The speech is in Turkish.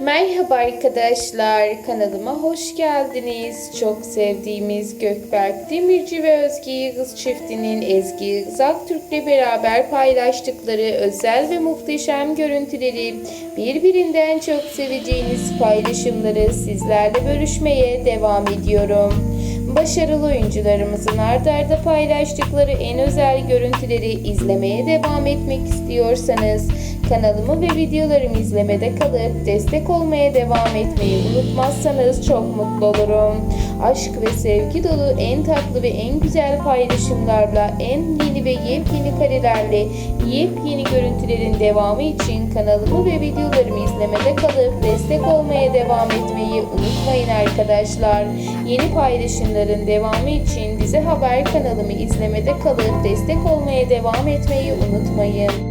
Merhaba arkadaşlar, kanalıma hoş geldiniz. Çok sevdiğimiz Gökberk Demirci ve Özge Yıldız çiftinin Ezgi Yıldız Aktürk'le beraber paylaştıkları özel ve muhteşem görüntüleri birbirinden çok seveceğiniz paylaşımları sizlerle bölüşmeye devam ediyorum. Başarılı oyuncularımızın ardarda arda paylaştıkları en özel görüntüleri izlemeye devam etmek istiyorsanız kanalımı ve videolarımı izlemede kalıp destek olmaya devam etmeyi unutmazsanız çok mutlu olurum. Aşk ve sevgi dolu en tatlı ve en güzel paylaşımlarla en yeni ve yepyeni karelerle yepyeni görüntülerin devamı için kanalımı ve videolarımı izlemede kalıp destek olmaya devam etmeyi unutmayın arkadaşlar. Yeni paylaşımların devamı için Dizi Haber kanalımı izlemede kalıp destek olmaya devam etmeyi unutmayın.